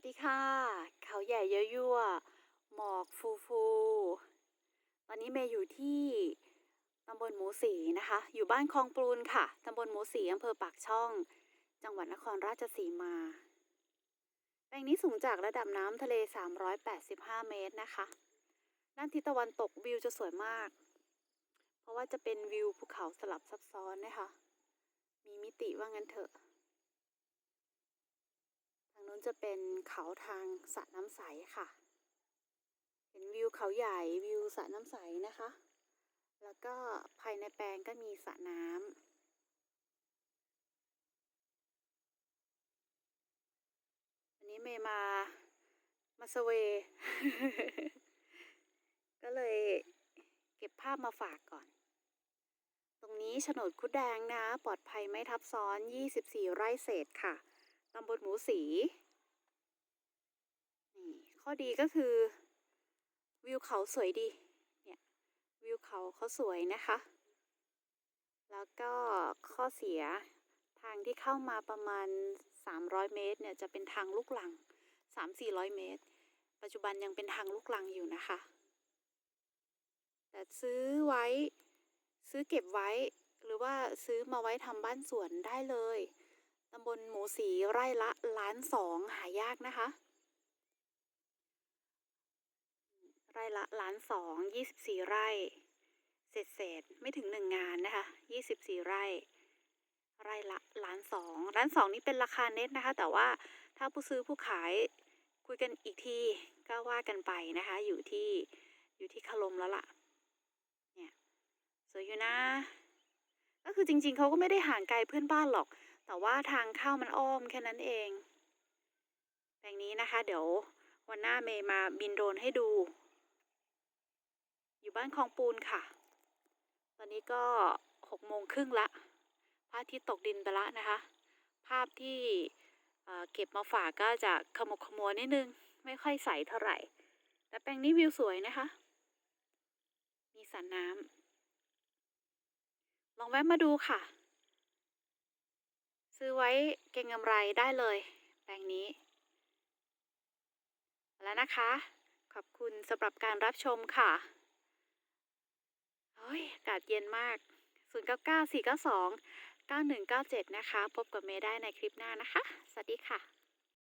วัสดีค่ะ เขาใหญ่เยอะยั่วหมอกฟูฟูตอนนี้เมย์อยู่ที่ตำบลหมูสีนะคะ อยู่บ้านคลองปลูนค่ะตำบลหมูสีอำเภอปากช่อง จังหวัดนครราชสีมา แปลงนี้สูงจากระดับน้ำทะเล 385 เมตรนะคะด้านทิศตะวันตกวิวจะสวยมาก เพราะว่าจะเป็นวิวภูเขาสลับซับซ้อนนะคะ มีมิติว่างั้นเถอะ นู้นจะเป็นเขาทางสระน้ำใสค่ะเห็นวิวเขาใหญ่วิวสระน้ำใสนะคะ แล้วก็ภายในแปลงก็มีสระน้ำวันนี้เมย์มา มาสเว ก็เลยเก็บภาพมาฝากก่อน ตรงนี้โฉนดคุดแดงนะ ปลอดภัยไม่ทับซ้อน 24 ไร่เศษค่ะ ตำบลหมูสี ข้อดีก็คือ วิวเขาสวยดี เนี่ย วิวเขาเขาสวยนะคะ แล้วก็ข้อเสียทางที่เข้ามาประมาณ 300 เมตรเนี่ยจะเป็นทางลูกลัง 3-400 เมตร ปัจจุบันยังเป็นทางลูกลังอยู่นะคะ แต่ซื้อไว้ซื้อเก็บไว้ หรือว่าซื้อมาไว้ทำบ้านสวนได้เลยตำบลหมูสีไร่ละล้านสองหายากนะคะ ไร่ละล้านสองยี่สิบสี่ไร่เศษเศษๆไม่ถึงหนึ่งงานนะคะยี่สิบสี่ไร่ ไร่ละล้านสองล้านสองนี้เป็นราคาเน็ตนะคะ แต่ว่าถ้าผู้ซื้อผู้ขายคุยกันอีกทีก็ว่ากันไปนะคะ อยู่ที่อยู่ที่คารมแล้วล่ะ เนี่ยสวยอยู่นะ ก็คือจริง ๆเขาก็ไม่ได้ห่างไกลเพื่อนบ้านหรอก แต่ว่าทางเข้ามันอ้อมแค่นั้นเองแปลงนี้นะคะ เดี๋ยววันหน้าเมย์มาบินโดรนให้ดู อยู่บ้านคลองปูนค่ะ ตอนนี้ก็หกโมงครึ่งละพระอาทิตย์ตกดินไปละนะคะ ภาพที่เเก็บมาฝากก็จะขมุกขมัวนิดนึง ไม่ค่อยใสเท่าไหร่ แต่แปลงนี้วิวสวยนะคะ มีสระน้ำลองแวะมาดูค่ะ ซื้อไว้เก็งกำไรได้เลย แปลงนี้ แล้วนะคะ ขอบคุณสำหรับการรับชมค่ะ อ้ยอากาศเย็นมาก 0 9 9 4 9 2 9 1 9 7 นะคะ พบกับเมย์ได้ในคลิปหน้านะคะ สวัสดีค่ะ